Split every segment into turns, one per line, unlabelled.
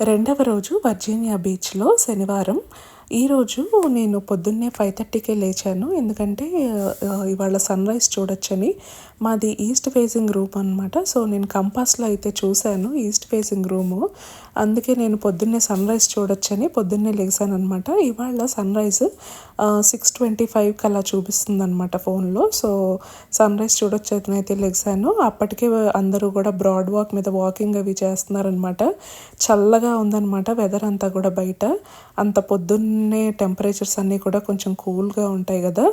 రెండవ రోజు వర్జీనియా బీచ్లో శనివారం ఈరోజు నేను పొద్దున్నే ఫైవ్ థర్టీకే లేచాను. ఎందుకంటే ఇవాళ సన్ రైజ్ చూడొచ్చని. మాది ఈస్ట్ ఫేసింగ్ రూమ్ అనమాట సో నేను కంపాస్లో అయితే చూశాను ఈస్ట్ ఫేసింగ్ రూము. అందుకే నేను పొద్దున్నే సన్ రైజ్ చూడొచ్చని పొద్దున్నే లేచాను అనమాట ఇవాళ సన్ రైజ్ సిక్స్ ట్వంటీ ఫైవ్కి అలా చూపిస్తుంది అనమాట ఫోన్లో. సో సన్ రైజ్ చూడొచ్చని అయితే లెగ్సాను అప్పటికే అందరూ కూడా బ్రాడ్ వాక్ మీద వాకింగ్ అవి చేస్తున్నారనమాట చల్లగా ఉందన్నమాట వెదర్ అంతా కూడా బయట. అంత పొద్దున్న టెంపరేచర్స్ అన్నీ కూడా కొంచెం కూల్గా ఉంటాయి కదా.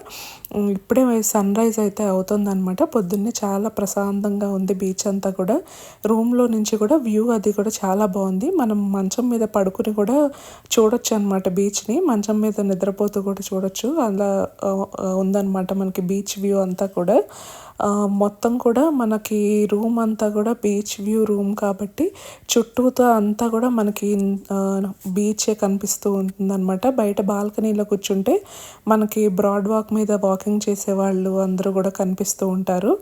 ఇప్పుడే సన్ రైజ్ అయితే అవుతుందన్నమాట. పొద్దున్నే చాలా ప్రశాంతంగా ఉంది బీచ్ అంతా కూడా. రూమ్లో నుంచి కూడా వ్యూ అది కూడా చాలా బాగుంది. మనం మంచం మీద పడుకుని కూడా చూడొచ్చు అనమాట బీచ్ని మంచం మీద నిద్రపోతూ కూడా చూడొచ్చు. అలా ఉందన్నమాట మనకి బీచ్ వ్యూ అంతా కూడా. మొత్తం కూడా మనకి రూమ్ అంతా కూడా బీచ్ వ్యూ రూమ్ కాబట్టి చుట్టూతో అంతా కూడా మనకి బీచే కనిపిస్తూ ఉంటుందన్నమాట. బయట బాల్కనీలో కూర్చుంటే మనకి బ్రాడ్ వాక్ మీద వాకింగ్ చేసేవాళ్ళు అందరూ కూడా కనిపిస్తూ ఉంటారు.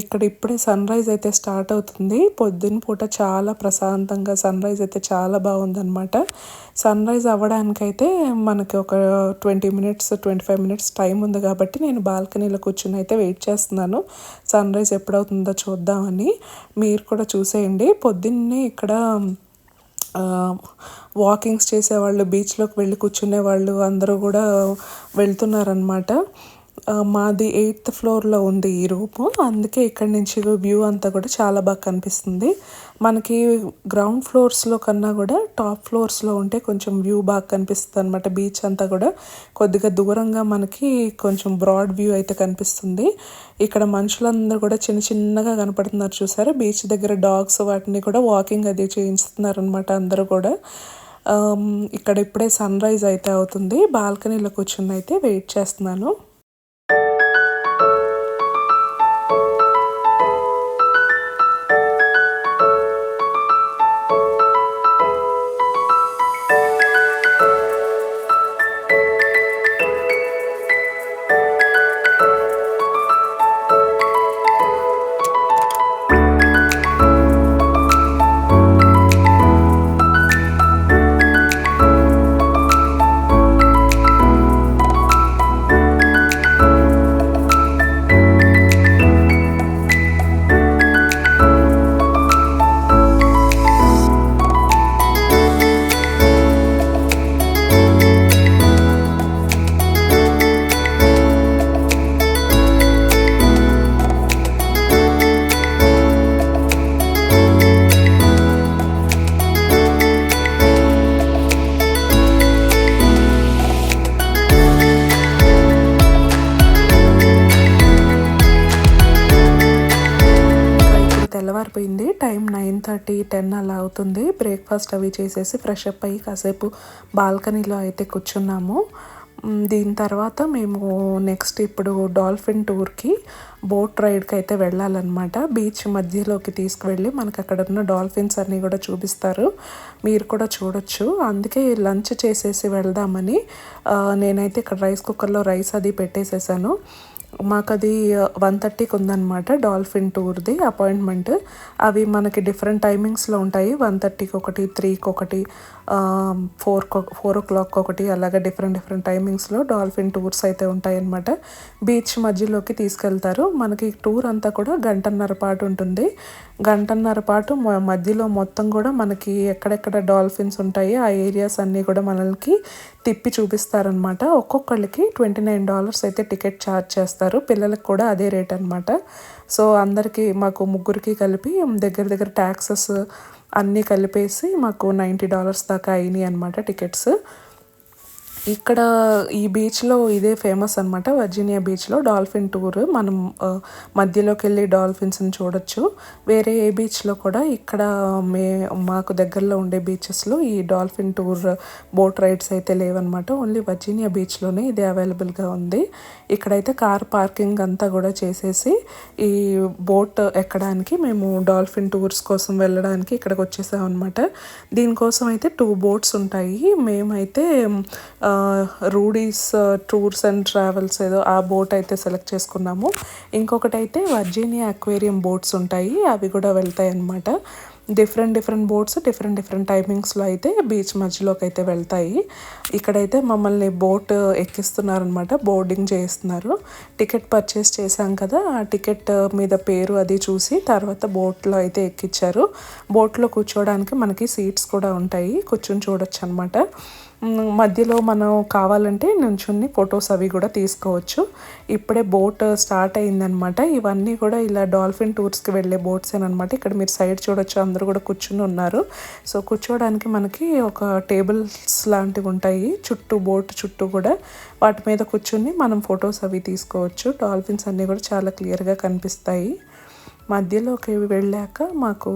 ఇక్కడ ఇప్పుడే సన్ రైజ్ అయితే స్టార్ట్ అవుతుంది. పొద్దున్న పూట చాలా ప్రశాంతంగా సన్ రైజ్ అయితే చాలా బాగుందన్నమాట. సన్ రైజ్ అవ్వడానికైతే మనకి ఒక twenty minutes twenty five minutes time ఉంది కాబట్టి నేను బాల్కనీలో కూర్చుని అయితే వెయిట్ చేస్తున్నాను. సన్ రైజ్ ఎప్పుడవుతుందో చూద్దామని మీరు కూడా చూసేయండి. పొద్దున్నే ఇక్కడ వాకింగ్స్ చేసేవాళ్ళు బీచ్లోకి వెళ్ళి కూర్చునే వాళ్ళు అందరూ కూడా వెళ్తున్నారనమాట మాది ఎయిత్ ఫ్లోర్లో ఉంది ఈ రూము అందుకే ఇక్కడ నుంచి వ్యూ అంతా కూడా చాలా బాగా కనిపిస్తుంది. మనకి గ్రౌండ్ ఫ్లోర్స్లో కన్నా కూడా టాప్ ఫ్లోర్స్లో ఉంటే కొంచెం వ్యూ బాగా కనిపిస్తుంది అనమాట బీచ్ అంతా కూడా కొద్దిగా దూరంగా మనకి కొంచెం బ్రాడ్ వ్యూ అయితే కనిపిస్తుంది. ఇక్కడ మనుషులందరూ కూడా చిన్న చిన్నగా కనపడుతున్నారు చూసారా? బీచ్ దగ్గర డాగ్స్ వాటిని కూడా వాకింగ్ అది చేయించుతున్నారు అనమాట అందరూ కూడా. ఇక్కడ ఇప్పుడే సన్ రైజ్ అయితే అవుతుంది. బాల్కనీలో కూర్చుని అయితే వెయిట్ చేస్తున్నాను. టెన్ అలా అవుతుంది. బ్రేక్ఫాస్ట్ అవి చేసేసి ఫ్రెష్ అప్ అయ్యి కాసేపు బాల్కనీలో అయితే కూర్చున్నాము. దీని తర్వాత మేము నెక్స్ట్ ఇప్పుడు డాల్ఫిన్ టూర్కి బోట్ రైడ్కి అయితే వెళ్ళాలన్నమాట. బీచ్ మధ్యలోకి తీసుకువెళ్ళి మనకు అక్కడ ఉన్న డాల్ఫిన్స్ అన్నీ కూడా చూపిస్తారు. మీరు కూడా చూడొచ్చు. అందుకే లంచ్ చేసేసి వెళ్దామని నేనైతే ఇక్కడ రైస్ కుక్కర్లో రైస్ అది పెట్టేసేసాను. మాకు అది వన్ థర్టీకి ఉందన్నమాట డాల్ఫిన్ టూర్ది అపాయింట్మెంట్. అవి మనకి డిఫరెంట్ టైమింగ్స్లో ఉంటాయి. వన్ థర్టీకి ఒకటి త్రీకి ఒకటి. ఫోర్ ఫోర్ ఓ క్లాక్ ఒకటి అలాగే డిఫరెంట్ డిఫరెంట్ టైమింగ్స్లో డాల్ఫిన్ టూర్స్ అయితే ఉంటాయన్నమాట. బీచ్ మధ్యలోకి తీసుకెళ్తారు. మనకి టూర్ అంతా కూడా గంటన్నర పాటు ఉంటుంది. గంటన్నర పాటు మధ్యలో మొత్తం కూడా మనకి ఎక్కడెక్కడ డాల్ఫిన్స్ ఉంటాయి ఆ ఏరియాస్ అన్నీ కూడా మనకి తిప్పి చూపిస్తారనమాట ఒక్కొక్కళ్ళకి ట్వంటీ నైన్ డాలర్స్ అయితే టికెట్ ఛార్జ్ చేస్తారు. పిల్లలకు కూడా అదే రేట్ అనమాట సో అందరికీ మాకు ముగ్గురికి కలిపి దగ్గర దగ్గర ట్యాక్సెస్ అన్నీ కలిపేసి మాకు నైంటీ డాలర్స్ దాకా అయినాయి అనమాట టికెట్స్. ఇక్కడ ఈ బీచ్లో ఇదే ఫేమస్ అనమాట వర్జీనియా బీచ్లో డాల్ఫిన్ టూర్. మనం మధ్యలోకి వెళ్ళి డాల్ఫిన్స్ని చూడొచ్చు. వేరే ఏ బీచ్లో కూడా ఇక్కడ మే మాకు దగ్గరలో ఉండే బీచెస్లో ఈ డాల్ఫిన్ టూర్ బోట్ రైడ్స్ అయితే లేవన్నమాట. ఓన్లీ వర్జీనియా బీచ్లోనే ఇది అవైలబుల్గా ఉంది. ఇక్కడైతే కార్ పార్కింగ్ అంతా కూడా చేసేసి ఈ బోట్ ఎక్కడానికి మేము డాల్ఫిన్ టూర్స్ కోసం వెళ్ళడానికి ఇక్కడికి వచ్చేసాం అనమాట దీనికోసం అయితే టూ బోట్స్ ఉంటాయి. మేమైతే రూడీస్ టూర్స్ అండ్ ట్రావెల్స్ ఏదో ఆ బోట్ అయితే సెలెక్ట్ చేసుకున్నాము. ఇంకొకటి అయితే వర్జీనియా అక్వేరియం బోట్స్ ఉంటాయి అవి కూడా వెళ్తాయి అన్నమాట different different boats different different టైమింగ్స్లో అయితే బీచ్ మధ్యలోకి అయితే వెళ్తాయి. ఇక్కడైతే మమ్మల్ని బోట్ ఎక్కిస్తున్నారనమాట బోర్డింగ్ చేస్తున్నారు టికెట్ పర్చేస్ చేశాం కదా ఆ టికెట్ మీద పేరు అది చూసి తర్వాత బోట్లో అయితే ఎక్కించారు బోట్లో కూర్చోవడానికి మనకి సీట్స్ కూడా ఉంటాయి కూర్చొని చూడొచ్చు అనమాట మధ్యలో మనం కావాలంటే నుంచుని ఫొటోస్ అవి కూడా తీసుకోవచ్చు. ఇప్పుడే బోట్ స్టార్ట్ అయిందనమాట ఇవన్నీ కూడా ఇలా డాల్ఫిన్ టూర్స్కి వెళ్ళే బోట్స్ అనమాట ఇక్కడ మీరు సైడ్ చూడొచ్చు అందరూ కూడా కూర్చుని ఉన్నారు. సో కూర్చోవడానికి మనకి ఒక టేబుల్స్ లాంటివి ఉంటాయి. చుట్టూ బోట్ చుట్టూ కూడా వాటి మీద కూర్చుని మనం ఫొటోస్ అవి తీసుకోవచ్చు. డాల్ఫిన్స్ అన్నీ కూడా చాలా క్లియర్గా కనిపిస్తాయి. మధ్యలోకి వెళ్ళాక మాకు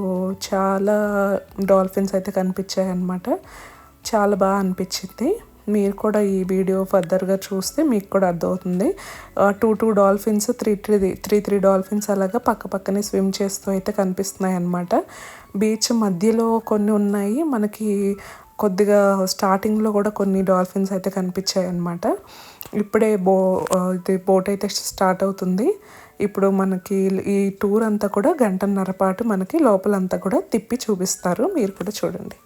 చాలా డాల్ఫిన్స్ అయితే కనిపించాయి అన్నమాట చాలా బాగా అనిపించింది. మీరు కూడా ఈ వీడియో ఫర్దర్గా చూస్తే మీకు కూడా అర్థమవుతుంది. Two two dolphins three three three three dolphins అలాగా పక్క పక్కనే స్విమ్ చేస్తూ అయితే కనిపిస్తున్నాయి అన్నమాట బీచ్ మధ్యలో కొన్ని ఉన్నాయి. మనకి కొద్దిగా స్టార్టింగ్లో కూడా కొన్ని డాల్ఫిన్స్ అయితే కనిపించాయి అన్నమాట ఇప్పుడే బో ఇది బోట్ అయితే స్టార్ట్ అవుతుంది. ఇప్పుడు మనకి ఈ టూర్ అంతా కూడా గంటన్నర పాటు మనకి లోపలంతా కూడా తిప్పి చూపిస్తారు. మీరు కూడా చూడండి.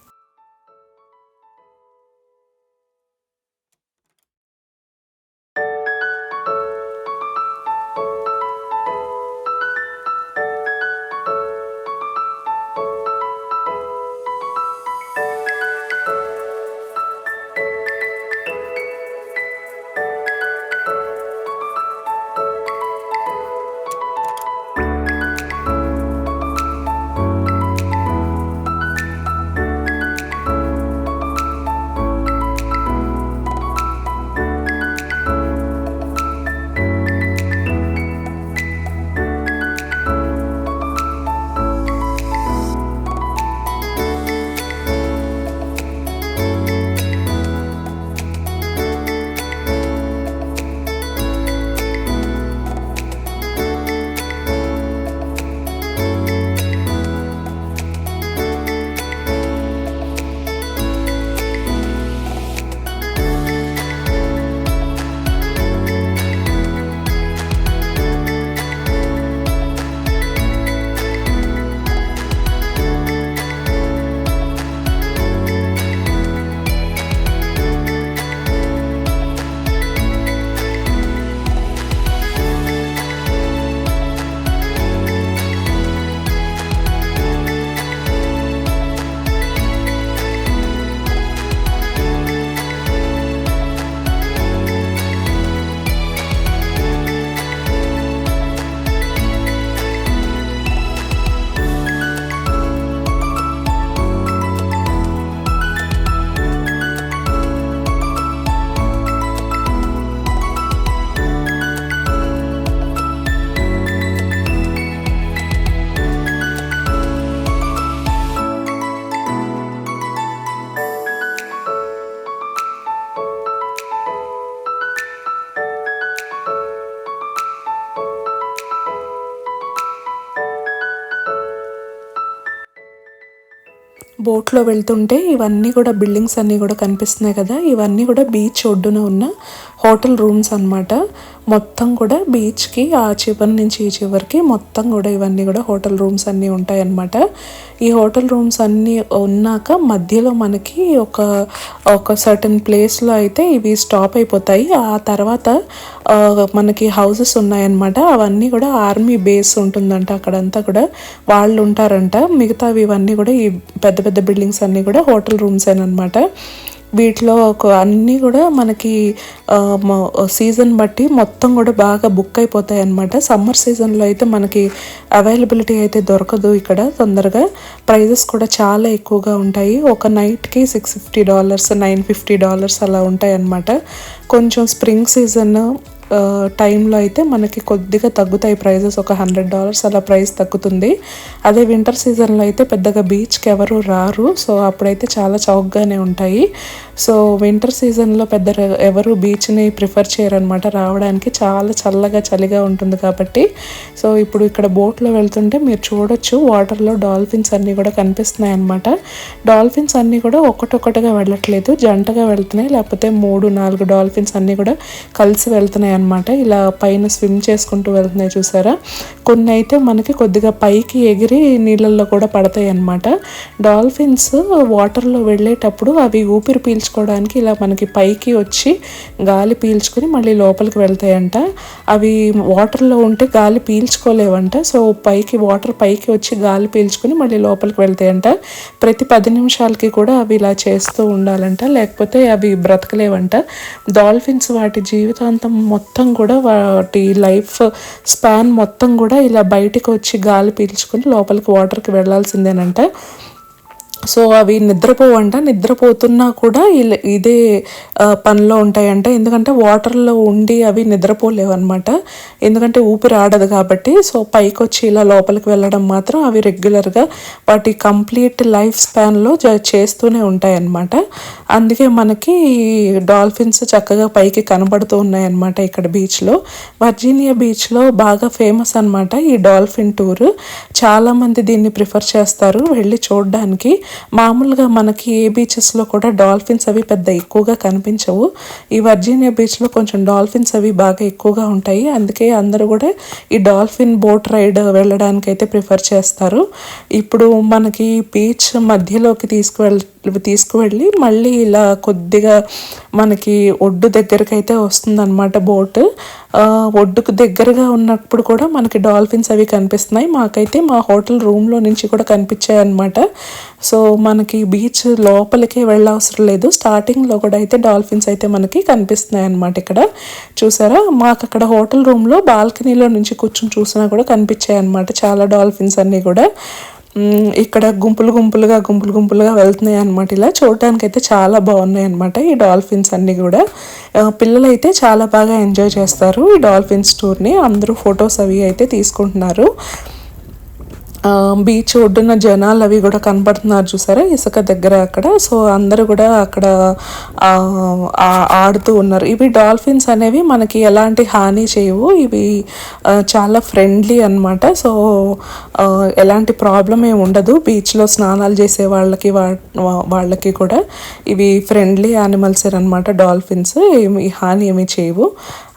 బోట్లో వెళ్తుంటే ఇవన్నీ కూడా బిల్డింగ్స్ అన్నీ కూడా కనిపిస్తున్నాయి కదా. ఇవన్నీ కూడా బీచ్ ఒడ్డున ఉన్న హోటల్ రూమ్స్ అనమాట మొత్తం కూడా బీచ్కి ఆ చివరి నుంచి ఈ చివరికి మొత్తం కూడా ఇవన్నీ కూడా హోటల్ రూమ్స్ అన్నీ ఉంటాయన్నమాట ఈ హోటల్ రూమ్స్ అన్నీ ఉన్నాక మధ్యలో మనకి ఒక ఒక సర్టన్ ప్లేస్లో అయితే ఇవి స్టాప్ అయిపోతాయి. ఆ తర్వాత మనకి హౌసెస్ ఉన్నాయన్నమాట అవన్నీ కూడా ఆర్మీ బేస్ ఉంటుందంట అక్కడంతా కూడా. వాళ్ళు ఉంటారంట. మిగతావి ఇవన్నీ కూడా ఈ పెద్ద పెద్ద బిల్డింగ్స్ అన్నీ కూడా హోటల్ రూమ్స్ అనమాట వీటిలో ఒక అన్నీ కూడా మనకి సీజన్ బట్టి మొత్తం కూడా బాగా బుక్ అయిపోతాయి అనమాట సమ్మర్ సీజన్లో అయితే మనకి అవైలబిలిటీ అయితే దొరకదు ఇక్కడ తొందరగా. ప్రైజెస్ కూడా చాలా ఎక్కువగా ఉంటాయి. ఒక నైట్కి six fifty dollars nine fifty dollars అలా ఉంటాయి అన్నమాట. కొంచెం స్ప్రింగ్ సీజన్ టైంలో అయితే మనకి కొద్దిగా తగ్గుతాయి ప్రైజెస్. ఒక హండ్రెడ్ డాలర్స్ అలా ప్రైస్ తగ్గుతుంది. అదే వింటర్ సీజన్లో అయితే పెద్దగా బీచ్కి ఎవరు రారు. సో అప్పుడైతే చాలా చౌకగానే ఉంటాయి. సో వింటర్ సీజన్లో పెద్ద ఎవరు బీచ్ని ప్రిఫర్ చేయరనమాట రావడానికి చాలా చల్లగా చలిగా ఉంటుంది కాబట్టి. సో ఇప్పుడు ఇక్కడ బోట్లో వెళ్తుంటే మీరు చూడొచ్చు వాటర్లో డాల్ఫిన్స్ అన్నీ కూడా కనిపిస్తున్నాయి అనమాట డాల్ఫిన్స్ అన్నీ కూడా ఒకటొకటిగా వెళ్ళట్లేదు. జంటగా వెళ్తున్నాయి లేకపోతే మూడు నాలుగు డాల్ఫిన్స్ అన్నీ కూడా కలిసి వెళ్తున్నాయి అనమాట ఇలా పైన స్విమ్ చేసుకుంటూ వెళ్తున్నాయి చూసారా? కొన్ని అయితే మనకి కొద్దిగా పైకి ఎగిరి నీళ్ళల్లో కూడా పడతాయి అన్నమాట డాల్ఫిన్స్ వాటర్లో వెళ్ళేటప్పుడు అవి ఊపిరి పీల్చుకోవడానికి ఇలా మనకి పైకి వచ్చి గాలి పీల్చుకొని మళ్ళీ లోపలికి వెళ్తాయంట. అవి వాటర్లో ఉంటే గాలి పీల్చుకోలేవంట. సో పైకి వాటర్ పైకి వచ్చి గాలి పీల్చుకొని మళ్ళీ లోపలికి వెళ్తాయంట. ప్రతి పది నిమిషాలకి కూడా అవి ఇలా చేస్తూ ఉండాలంట. లేకపోతే అవి బ్రతకలేవంట. డాల్ఫిన్స్ వాటి జీవితాంతం మొత్తం కూడా వాటి లైఫ్ స్పాన్ మొత్తం కూడా ఇలా బయటకు వచ్చి గాలి పీల్చుకొని లోపలికి వాటర్కి వెళ్ళాల్సిందేనంట సో అవి నిద్రపోవంట. నిద్రపోతున్నా కూడా ఇదే పనిలో ఉంటాయంట. ఎందుకంటే వాటర్లో ఉండి అవి నిద్రపోలేవు అనమాట ఎందుకంటే ఊపిరి ఆడదు కాబట్టి. సో పైకి వచ్చి ఇలా లోపలికి వెళ్ళడం మాత్రం అవి రెగ్యులర్గా వాటి కంప్లీట్ లైఫ్ స్పాన్లో చేస్తూనే ఉంటాయన్నమాట. అందుకే మనకి డాల్ఫిన్స్ చక్కగా పైకి కనబడుతూ ఉన్నాయన్నమాట ఇక్కడ బీచ్లో. వర్జీనియా బీచ్లో బాగా ఫేమస్ అనమాట ఈ డాల్ఫిన్ టూర్. చాలామంది దీన్ని ప్రిఫర్ చేస్తారు. వెళ్ళి చూడడానికి. మామూలుగా మనకి ఏ బీచెస్లో కూడా డాల్ఫిన్స్ అవి పెద్ద ఎక్కువగా కనిపించవు. ఈ వర్జీనియా బీచ్లో కొంచెం డాల్ఫిన్స్ అవి బాగా ఎక్కువగా ఉంటాయి. అందుకే అందరూ కూడా ఈ డాల్ఫిన్ బోట్ రైడ్ వెళ్ళడానికి అయితే ప్రిఫర్ చేస్తారు. ఇప్పుడు మనకి బీచ్ మధ్యలోకి తీసుకువెళ్ తీసుకువెళ్ళి మళ్ళీ ఇలా కొద్దిగా మనకి ఒడ్డు దగ్గరికి అయితే వస్తుందన్నమాట బోట్. ఒడ్డుకు దగ్గరగా ఉన్నప్పుడు కూడా మనకి డాల్ఫిన్స్ అవి కనిపిస్తున్నాయి. మాకైతే మా హోటల్ రూమ్లో నుంచి కూడా కనిపించాయి అనమాట సో మనకి బీచ్ లోపలికే వెళ్ళవసరం లేదు. స్టార్టింగ్లో కూడా అయితే డాల్ఫిన్స్ అయితే మనకి కనిపిస్తున్నాయి అనమాట ఇక్కడ. చూసారా? మాకు అక్కడ హోటల్ రూమ్లో బాల్కనీలో నుంచి కూర్చొని చూసినా కూడా కనిపించాయి అనమాట చాలా డాల్ఫిన్స్ అన్నీ కూడా. ఇక్కడ గుంపులు గుంపులుగా గుంపులు గుంపులుగా వెళ్తున్నాయి అనమాట ఇలా. చూడటానికి అయితే చాలా బాగున్నాయి అనమాట ఈ డాల్ఫిన్స్ అన్నీ కూడా. పిల్లలైతే చాలా బాగా ఎంజాయ్ చేస్తారు ఈ డాల్ఫిన్స్ టూర్ని. అందరూ ఫొటోస్ అవి అయితే తీసుకుంటున్నారు. బీచ్ ఒడ్డున జనాలు అవి కూడా కనపడుతున్నారు చూసారా? ఇసుక దగ్గర అక్కడ. సో అందరూ కూడా అక్కడ ఆడుతూ ఉన్నారు. ఇవి డాల్ఫిన్స్ అనేవి మనకి ఎలాంటి హాని చేయవు. ఇవి చాలా ఫ్రెండ్లీ అనమాట సో ఎలాంటి ప్రాబ్లం ఏమి ఉండదు. బీచ్లో స్నానాలు చేసే వాళ్ళకి వాళ్ళకి కూడా ఇవి ఫ్రెండ్లీ యానిమల్స్ అనమాట డాల్ఫిన్స్. ఏమి హాని ఏమి చేయవు.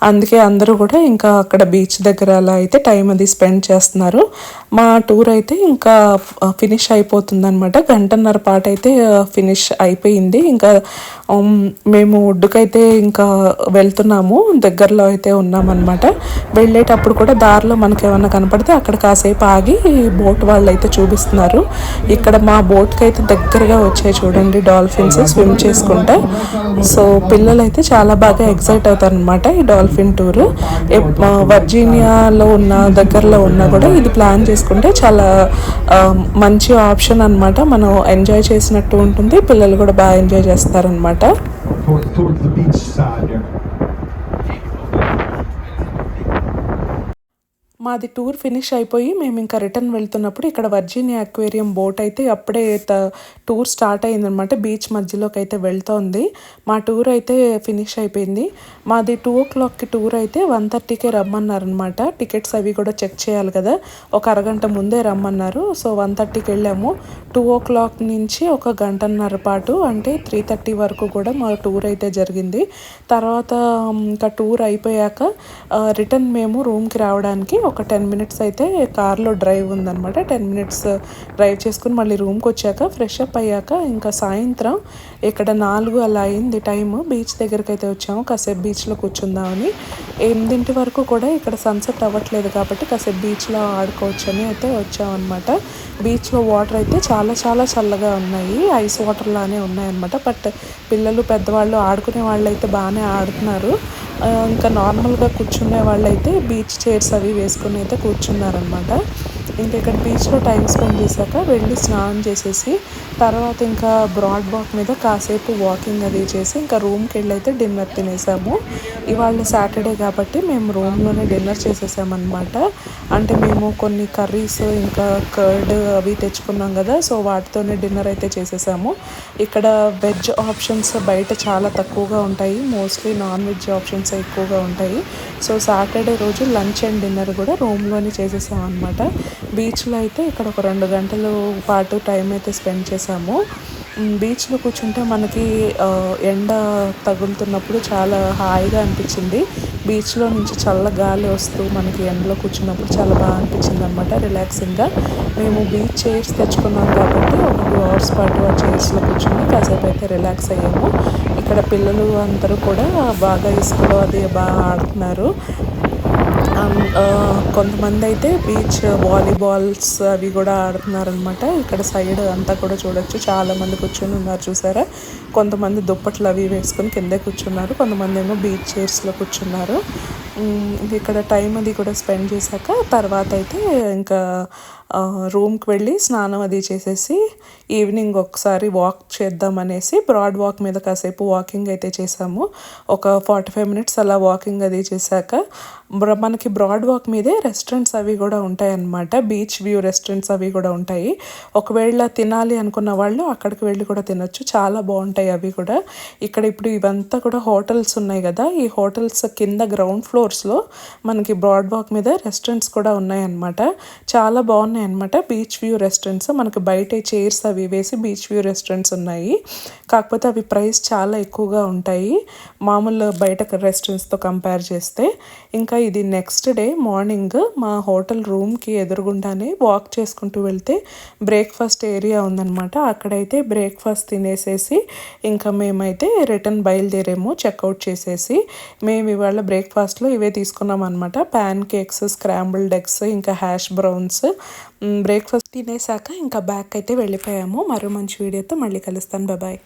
అందుకే అందరూ కూడా ఇంకా అక్కడ బీచ్ దగ్గర అలా అయితే టైం అది స్పెండ్ చేస్తున్నారు. మా టూర్ అయితే ఇంకా ఫినిష్ అయిపోతుంది అనమాట గంటన్నర పాట అయితే ఫినిష్ అయిపోయింది. ఇంకా మేము ఒడ్డుకైతే ఇంకా వెళ్తున్నాము. దగ్గరలో అయితే ఉన్నామన్నమాట. వెళ్ళేటప్పుడు కూడా దారిలో మనకి ఏమన్నా కనపడితే అక్కడ కాసేపు ఆగి బోట్ వాళ్ళు అయితే చూపిస్తున్నారు. ఇక్కడ మా బోట్కి అయితే దగ్గరగా వచ్చాయి చూడండి డాల్ఫిన్స్ స్విమ్ చేసుకుంటా. సో పిల్లలు అయితే చాలా బాగా ఎక్సైట్ అవుతారు అనమాట ఈ డాల్ఫిన్ టూర్. వర్జీనియాలో ఉన్న దగ్గరలో ఉన్నా కూడా ఇది ప్లాన్ చేసుకుంటే చాలా మంచి ఆప్షన్ అనమాట మనం ఎంజాయ్ చేసినట్టు ఉంటుంది పిల్లలు కూడా బాగా ఎంజాయ్ చేస్తారనమాట మాది టూర్ ఫినిష్ అయిపోయి మేము ఇంకా రిటర్న్ వెళ్తున్నప్పుడు ఇక్కడ వర్జీనియా అక్వేరియం బోట్ అయితే అప్పుడే టూర్ స్టార్ట్ అయిందనమాట బీచ్ మధ్యలోకి అయితే వెళ్తోంది. మా టూర్ అయితే ఫినిష్ అయిపోయింది. మాది టూ ఓ క్లాక్కి టూర్ అయితే వన్ థర్టీకే రమ్మన్నారనమాట టికెట్స్ అవి కూడా చెక్ చేయాలి కదా. ఒక అరగంట ముందే రమ్మన్నారు. సో వన్ థర్టీకి వెళ్ళాము. టూ ఓ క్లాక్ నుంచి ఒక గంటన్నర పాటు అంటే త్రీ థర్టీ వరకు కూడా మా టూర్ అయితే జరిగింది. తర్వాత ఇంకా టూర్ అయిపోయాక రిటర్న్ మేము రూమ్కి రావడానికి ఒక టెన్ మినిట్స్ అయితే కార్లో డ్రైవ్ ఉందనమాట టెన్ మినిట్స్ డ్రైవ్ చేసుకుని మళ్ళీ రూమ్కి వచ్చాక ఫ్రెష్ అప్ అయ్యాక ఇంకా సాయంత్రం ఇక్కడ నాలుగు అలా అయింది టైము. బీచ్ దగ్గరికి అయితే వచ్చాము. కాసేపు బీచ్లో కూర్చుందామని. ఎనిమిదింటి వరకు కూడా ఇక్కడ సన్సెట్ అవ్వట్లేదు కాబట్టి కాసేపు బీచ్లో ఆడుకోవచ్చని అయితే వచ్చామన్నమాట. బీచ్లో వాటర్ అయితే చాలా చాలా చల్లగా ఉన్నాయి. ఐస్ వాటర్ లానే ఉన్నాయన్నమాట. బట్ పిల్లలు పెద్దవాళ్ళు ఆడుకునే వాళ్ళు అయితే బాగానే ఆడుతున్నారు. ఇంకా నార్మల్గా కూర్చునే వాళ్ళైతే బీచ్ చైర్స్ అవి వేసుకుని అయితే కూర్చున్నారనమాట ఇంకా ఇక్కడ బీచ్లో టైం స్పెండ్ చేశాక వెళ్ళి స్నానం చేసేసి తర్వాత ఇంకా బ్రాడ్ బాక్ మీద కాసేపు వాకింగ్ అది చేసి ఇంకా రూమ్కి వెళ్ళి అయితే డిన్నర్ తినేసాము. ఇవాళ సాటర్డే కాబట్టి మేము రూమ్లోనే డిన్నర్ చేసేసామన్నమాట. అంటే మేము కొన్ని కర్రీస్ ఇంకా కర్డ్ అవి తెచ్చుకున్నాం కదా సో వాటితోనే డిన్నర్ అయితే చేసేసాము. ఇక్కడ వెజ్ ఆప్షన్స్ బయట చాలా తక్కువగా ఉంటాయి. మోస్ట్లీ నాన్ వెజ్ ఆప్షన్స్ ఎక్కువగా ఉంటాయి. సో సాటర్డే రోజు లంచ్ అండ్ డిన్నర్ కూడా రూమ్లోనే చేసేసాం అనమాట బీచ్లో అయితే ఇక్కడ ఒక రెండు గంటల పాటు టైం అయితే స్పెండ్ చేసాము మ్, బీచ్లో కూర్చుంటే మనకి ఎండ తగులుతున్నప్పుడు చాలా హాయిగా అనిపించింది. బీచ్లో నుంచి చల్ల గాలి వస్తూ మనకి ఎండలో కూర్చున్నప్పుడు చాలా బాగా అనిపించింది అనమాట రిలాక్సింగ్గా మేము బీచ్ చైర్స్ తెచ్చుకున్నాం కాబట్టి ఒక టూ అవర్స్ పాటు ఆ చైర్స్లో కూర్చుని కాసేపు అయితే రిలాక్స్ అయ్యాము. ఇక్కడ పిల్లలు అందరూ కూడా బాగా ఇసుకలో అది బాగా ఆడుతున్నారు. కొంతమంది అయితే బీచ్ వాలీబాల్స్ అవి కూడా ఆడుతున్నారనమాట ఇక్కడ సైడ్ అంతా కూడా చూడొచ్చు. చాలా మంది కూర్చొని ఉన్నారు చూసారా? కొంతమంది దుప్పట్లు అవి వేసుకొని కిందే కూర్చున్నారు. కొంతమంది ఏమో బీచ్ చైర్స్లో కూర్చున్నారు. ఇక్కడ టైం అది కూడా స్పెండ్ చేశాక తర్వాత అయితే ఇంకా రూమ్కి వెళ్ళి స్నానం అది చేసేసి ఈవినింగ్ ఒకసారి వాక్ చేద్దాం అనేసి బ్రాడ్ వాక్ మీద కాసేపు వాకింగ్ అయితే చేసాము. ఒక ఫార్టీ ఫైవ్ మినిట్స్ అలా వాకింగ్ అది చేశాక మనకి బ్రాడ్ వాక్ మీదే రెస్టారెంట్స్ అవి కూడా ఉంటాయి అన్నమాట బీచ్ వ్యూ రెస్టారెంట్స్ అవి కూడా ఉంటాయి. ఒకవేళ తినాలి అనుకున్న వాళ్ళు అక్కడికి వెళ్ళి కూడా తినొచ్చు. చాలా బాగుంటాయి అవి కూడా. ఇక్కడ ఇప్పుడు ఇవంతా కూడా హోటల్స్ ఉన్నాయి కదా. ఈ హోటల్స్ కింద గ్రౌండ్ ఫ్లోర్స్లో మనకి బ్రాడ్ వాక్ మీద రెస్టారెంట్స్ కూడా ఉన్నాయన్నమాట. చాలా బాగున్నాయి అనమాట బీచ్ వ్యూ రెస్టారెంట్స్. మనకి బయట చైర్స్ అవి వేసి బీచ్ వ్యూ రెస్టారెంట్స్ ఉన్నాయి. కాకపోతే అవి ప్రైస్ చాలా ఎక్కువగా ఉంటాయి. మామూలు బయట రెస్టారెంట్స్తో కంపేర్ చేస్తే. ఇంకా ఇది నెక్స్ట్ డే మార్నింగ్ మా హోటల్ రూమ్కి ఎదురుగుండానే వాక్ చేసుకుంటూ వెళ్తే బ్రేక్ఫాస్ట్ ఏరియా ఉందన్నమాట. అక్కడైతే బ్రేక్ఫాస్ట్ తినేసేసి ఇంకా మేమైతే రిటర్న్ బయలుదేరాము చెక్అవుట్ చేసేసి. మేము ఇవాళ బ్రేక్ఫాస్ట్లో ఇవే తీసుకున్నాం అనమాట ప్యాన్ కేక్స్ స్క్రాంబుల్డ్ ఎగ్స్ ఇంకా హ్యాష్ బ్రౌన్స్ బ్రేక్ఫాస్ట్ తినేసాక ఇంకా బ్యాక్ అయితే వెళ్ళిపోయాము. మరో మంచి వీడియోతో మళ్ళీ కలుస్తాను. బాబాయ్